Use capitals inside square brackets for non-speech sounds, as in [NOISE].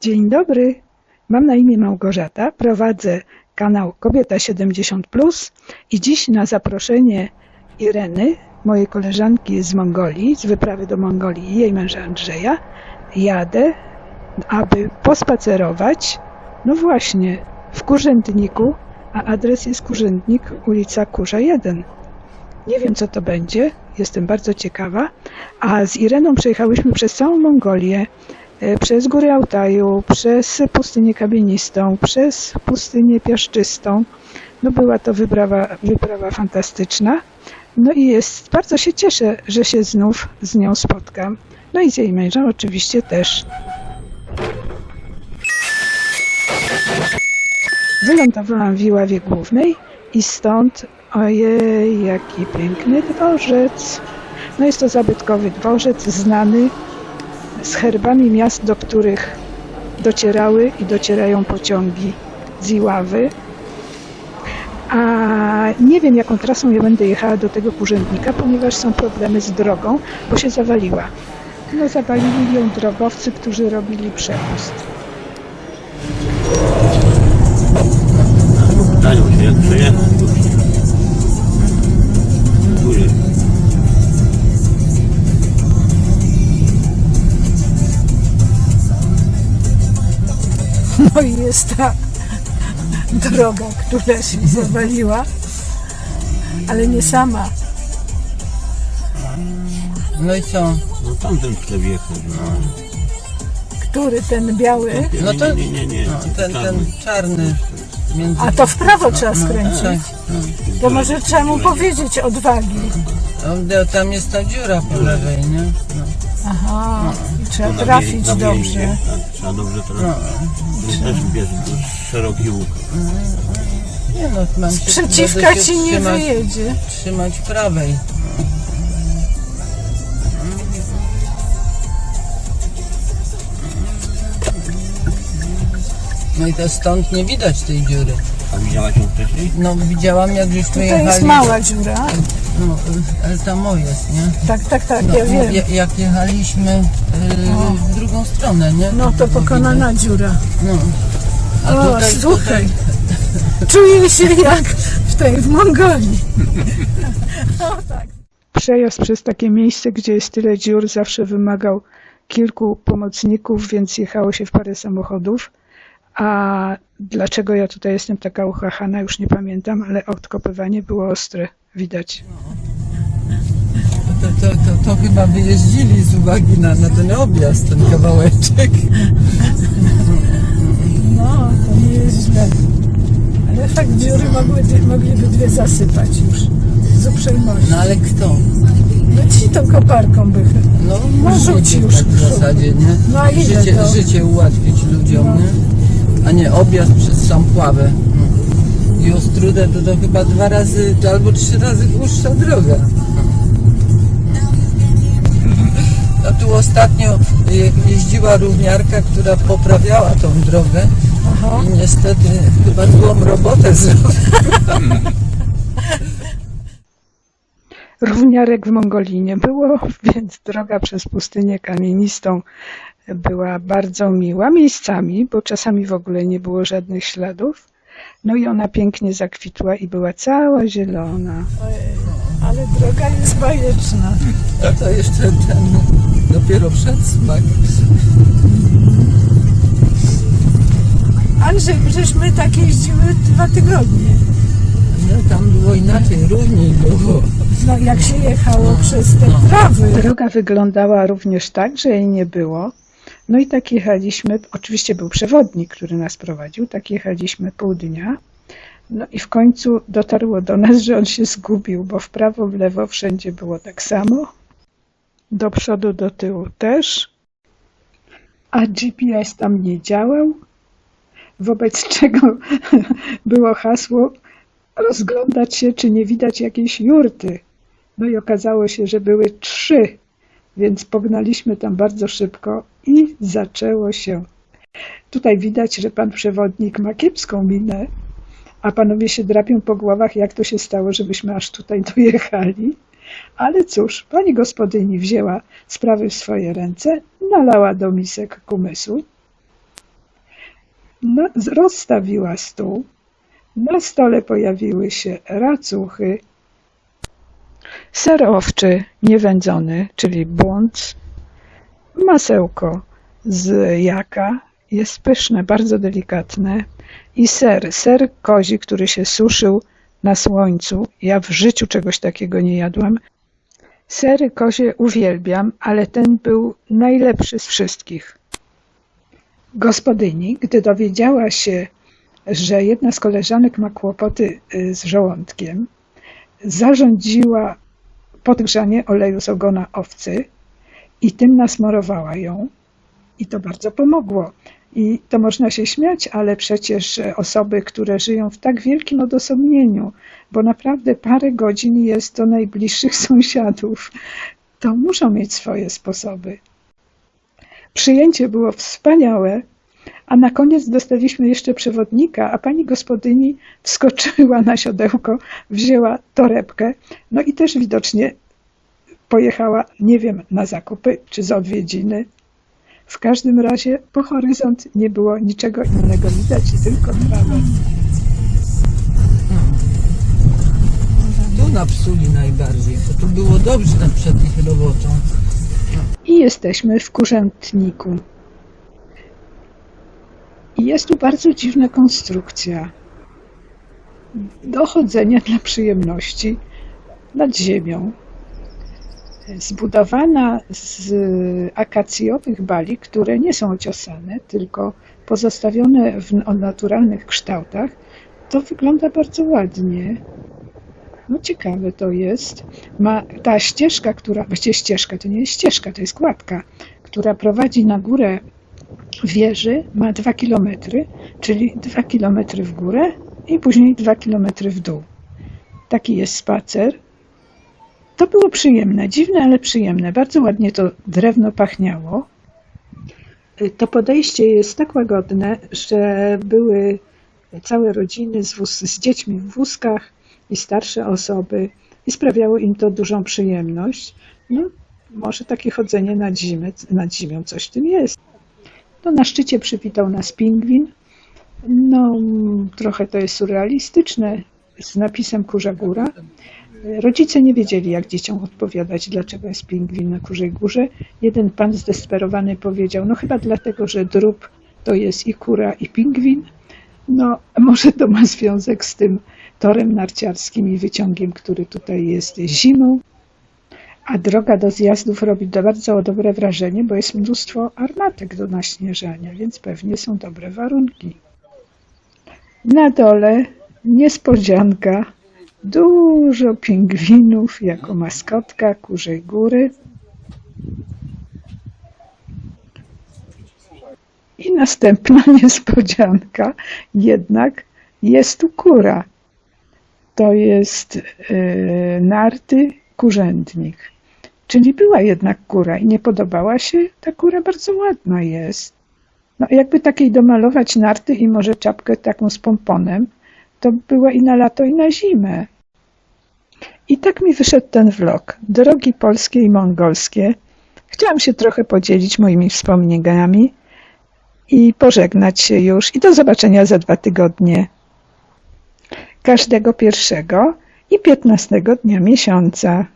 Dzień dobry. Mam na imię Małgorzata. Prowadzę kanał Kobieta 70 i dziś na zaproszenie Ireny, mojej koleżanki z Mongolii, z wyprawy do Mongolii i jej męża Andrzeja, jadę, aby pospacerować, no właśnie, w Kurzędniku, a adres jest Kurzędnik, ulica Kurza 1. Nie wiem, co to będzie, jestem bardzo ciekawa. A z Ireną przejechałyśmy przez całą Mongolię, przez góry Altaju, przez pustynię kamienistą, przez pustynię piaszczystą. No była to wyprawa, wyprawa fantastyczna. No i jest, bardzo się cieszę, że się znów z nią spotkam. No i z jej mężem oczywiście też. Wylądowałam w Iławie Głównej i stąd, ojej, jaki piękny dworzec. No jest to zabytkowy dworzec, znany z herbami miast, do których docierały i docierają pociągi z Iławy. A nie wiem, jaką trasą ja będę jechała do tego urzędnika, ponieważ są problemy z drogą, bo się zawaliła. No, zawalili ją drogowcy, którzy robili przepust. Dają się jak No i jest ta droga, która się zawaliła, ale nie sama. No i co? No tamten chce wjechać, no. Który ten biały? No to nie, nie, nie, nie. no, ten, Czarny. ten czarny między... A to w prawo trzeba no, skręcić. tak, To może trzeba mu powiedzieć odwagi. no. No, Tam jest ta dziura po lewej, nie? No. Aha, To trzeba trafić na dobrze. Tak, trzeba dobrze trafić. Też bierze szeroki łuk. Nie no, mam Przeciwka się ci nie trzymać, wyjedzie. trzymać prawej. No i to stąd nie widać tej dziury. A widziałaś ją wcześniej? No widziałam jak żeśmy Tutaj jechali. jest mała dziura. No, ale tam o jest, nie? Tak, tak, tak, No, ja wiem. ja- Jak jechaliśmy yy, w drugą stronę, nie? No to pokonana dziura. No. A O, tutaj, słuchaj, czuję się jak w tej, w Mongolii. [LAUGHS] O, tak. Przejazd przez takie miejsce, gdzie jest tyle dziur, zawsze wymagał kilku pomocników, więc jechało się w parę samochodów. A dlaczego ja tutaj jestem taka uchachana, już nie pamiętam, ale odkopywanie było ostre, widać. to, to, to, to chyba wyjeździli z uwagi na, na ten objazd, ten kawałeczek. No, to nie jest źle. Ale fakt dziury mogły, mogliby dwie zasypać już z uprzejmości. No ale kto? No ci tą koparką by... No, No, ludzie już tak w zasadzie, nie? No, a ile życie, to? życie ułatwić ludziom, nie? A nie objazd przez sam Pławę. No. I Ostrudę to, to chyba dwa razy albo trzy razy dłuższa droga. A tu ostatnio je- jeździła równiarka, która poprawiała tą drogę Aha. i niestety chyba złą robotę zrobiła. Równiarek w Mongolii nie było, więc droga przez pustynię kamienistą była bardzo miła miejscami, bo czasami w ogóle nie było żadnych śladów. No i ona pięknie zakwitła i była cała zielona. ale droga jest bajeczna. A to jeszcze ten dopiero przedsmak. Andrzej, przecież my tak jeździły dwa tygodnie. No, tam było inaczej, równiej było. No jak się jechało przez te trawy. Droga wyglądała również tak, że jej nie było. No i tak jechaliśmy, oczywiście był przewodnik, który nas prowadził, tak jechaliśmy pół dnia. No i w końcu dotarło do nas, że on się zgubił, bo w prawo, w lewo wszędzie było tak samo. Do przodu, do tyłu też. A GPS tam nie działał, wobec [LAUGHS] czego było hasło rozglądać się, czy nie widać jakiejś jurty. No i okazało się, że były trzy, więc pognaliśmy tam bardzo szybko i zaczęło się. Tutaj widać, że pan przewodnik ma kiepską minę, a panowie się drapią po głowach, jak to się stało, żebyśmy aż tutaj dojechali. Ale cóż, pani gospodyni wzięła sprawy w swoje ręce, nalała do misek kumysu rozstawiła stół. Na stole pojawiły się racuchy, ser owczy niewędzony, czyli błąd, masełko z jaka, jest pyszne, bardzo delikatne i ser, ser kozi, który się suszył na słońcu. Ja w życiu czegoś takiego nie jadłam. Sery kozie uwielbiam, ale ten był najlepszy z wszystkich. Gospodyni, gdy dowiedziała się, że jedna z koleżanek ma kłopoty y, z żołądkiem, zarządziła podgrzanie oleju z ogona owcy i tym nasmarowała ją. I to bardzo pomogło. I to można się śmiać, ale przecież osoby, które żyją w tak wielkim odosobnieniu, bo naprawdę parę godzin jest do najbliższych [LAUGHS] sąsiadów, to muszą mieć swoje sposoby. Przyjęcie było wspaniałe, a na koniec dostaliśmy jeszcze przewodnika, a pani gospodyni wskoczyła na siodełko, wzięła torebkę, no i też widocznie pojechała, nie wiem, na zakupy czy z odwiedziny. W każdym razie po horyzont nie było niczego innego widać, tylko trawę. Tu napsuli najbardziej, bo tu było dobrze na przed ich robotą. I jesteśmy w kurzętniku. I jest tu bardzo dziwna konstrukcja. Dochodzenia dla przyjemności nad ziemią. Zbudowana z akacjowych bali, które nie są ociosane, tylko pozostawione w naturalnych kształtach, to wygląda bardzo ładnie. No ciekawe to jest. Ma ta ścieżka, która, właściwie ścieżka, to nie jest ścieżka, to jest kładka, która prowadzi na górę wieży, ma 2 km, czyli 2 km w górę i później 2 km w dół. Taki jest spacer. To było przyjemne, dziwne, ale przyjemne. Bardzo ładnie to drewno pachniało. To podejście jest tak łagodne, że były całe rodziny z, wóz, z dziećmi w wózkach i starsze osoby i sprawiało im to dużą przyjemność. No, może takie chodzenie nad, zimę, nad zimią coś w tym jest. No, na szczycie przywitał nas pingwin. No, trochę to jest surrealistyczne, z napisem Kurza Góra. Rodzice nie wiedzieli, jak dzieciom odpowiadać, dlaczego jest pingwin na Kurzej Górze. Jeden pan zdesperowany powiedział, no chyba dlatego, że drób to jest i kura, i pingwin. No, może to ma związek z tym torem narciarskim i wyciągiem, który tutaj jest zimą. A droga do zjazdów robi bardzo dobre wrażenie, bo jest mnóstwo armatek do naśnieżania, więc pewnie są dobre warunki. Na dole niespodzianka, dużo pingwinów jako maskotka Kurzej Góry. I następna [LAUGHS] niespodzianka, jednak jest tu kura. To jest yy, narty kurzędnik. Czyli była jednak kura i nie podobała się? Ta kura bardzo ładna jest. No jakby takiej domalować narty i może czapkę taką z pomponem, to była i na lato i na zimę. I tak mi wyszedł ten vlog. Drogi polskie i mongolskie. Chciałam się trochę podzielić moimi wspomnieniami i pożegnać się już i do zobaczenia za dwa tygodnie. Każdego pierwszego i piętnastego dnia miesiąca.